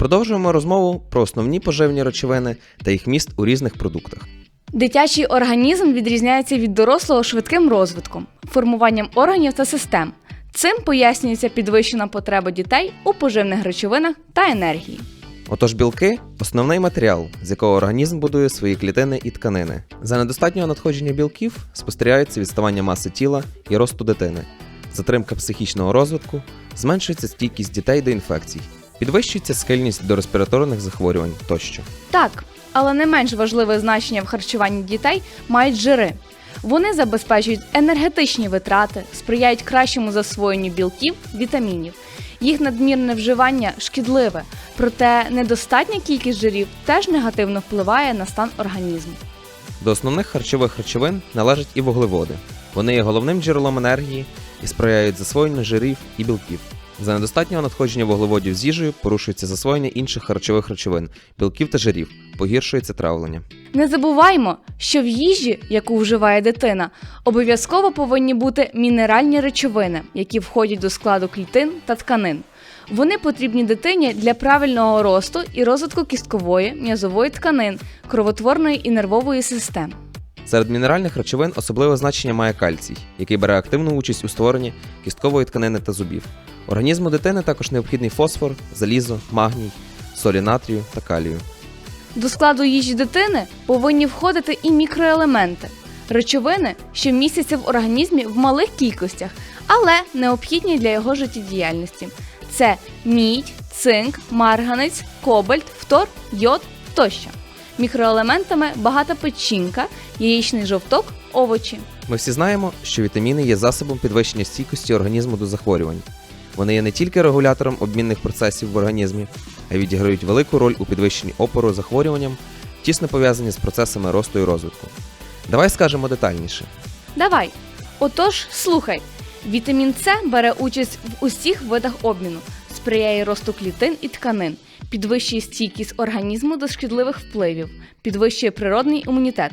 Продовжуємо розмову про основні поживні речовини та їх міст у різних продуктах. Дитячий організм відрізняється від дорослого швидким розвитком, формуванням органів та систем. Цим пояснюється підвищена потреба дітей у поживних речовинах та енергії. Отож, білки основний матеріал, з якого організм будує свої клітини і тканини. За недостатнього надходження білків спостерігається відставання маси тіла і росту дитини, затримка психічного розвитку, зменшується стійкість дітей до інфекцій, підвищується схильність до респіраторних захворювань тощо. Так, але не менш важливе значення в харчуванні дітей мають жири. Вони забезпечують енергетичні витрати, сприяють кращому засвоєнню білків, вітамінів. Їх надмірне вживання шкідливе, проте недостатня кількість жирів теж негативно впливає на стан організму. До основних харчових речовин належать і вуглеводи. Вони є головним джерелом енергії і сприяють засвоєнню жирів і білків. За недостатнього надходження вуглеводів з їжею порушується засвоєння інших харчових речовин, білків та жирів, погіршується травлення. Не забуваймо, що в їжі, яку вживає дитина, обов'язково повинні бути мінеральні речовини, які входять до складу клітин та тканин. Вони потрібні дитині для правильного росту і розвитку кісткової, м'язової тканин, кровотворної і нервової систем. Серед мінеральних речовин особливе значення має кальцій, який бере активну участь у створенні кісткової тканини та зубів. Організму дитини також необхідний фосфор, залізо, магній, солі натрію та калію. До складу їжі дитини повинні входити і мікроелементи речовини, що містяться в організмі в малих кількостях, але необхідні для його життєдіяльності. Це мідь, цинк, марганець, кобальт, фтор, йод тощо. Мікроелементами багата печінка, яєчний жовток, овочі. Ми всі знаємо, що вітаміни є засобом підвищення стійкості організму до захворювань. Вони є не тільки регулятором обмінних процесів в організмі, а й відіграють велику роль у підвищенні опору захворюванням, тісно пов'язані з процесами росту і розвитку. Давай скажемо детальніше. Давай. Отож, слухай. Вітамін С бере участь в усіх видах обміну, сприяє росту клітин і тканин, підвищує стійкість організму до шкідливих впливів, підвищує природний імунітет.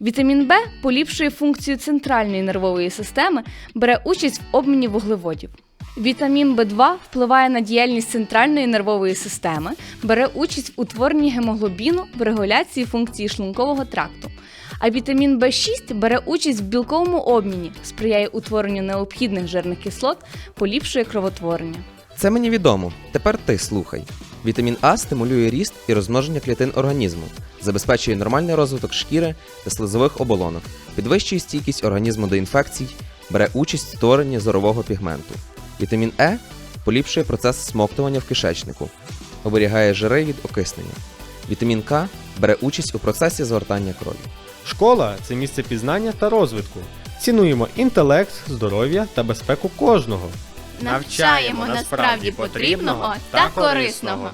Вітамін Б поліпшує функцію центральної нервової системи, бере участь в обміні вуглеводів. Вітамін В2 впливає на діяльність центральної нервової системи, бере участь в утворенні гемоглобіну в регуляції функції шлункового тракту. А вітамін В6 бере участь в білковому обміні, сприяє утворенню необхідних жирних кислот, поліпшує кровотворення. Це мені відомо. Тепер ти слухай. Вітамін А стимулює ріст і розмноження клітин організму, забезпечує нормальний розвиток шкіри та слизових оболонок, підвищує стійкість організму до інфекцій, бере участь в створенні зорового пігменту. Вітамін Е поліпшує процес смоктування в кишечнику, оберігає жири від окиснення. Вітамін К бере участь у процесі згортання крові. Школа це місце пізнання та розвитку. Цінуємо інтелект, здоров'я та безпеку кожного. Навчаємо насправді потрібного та корисного.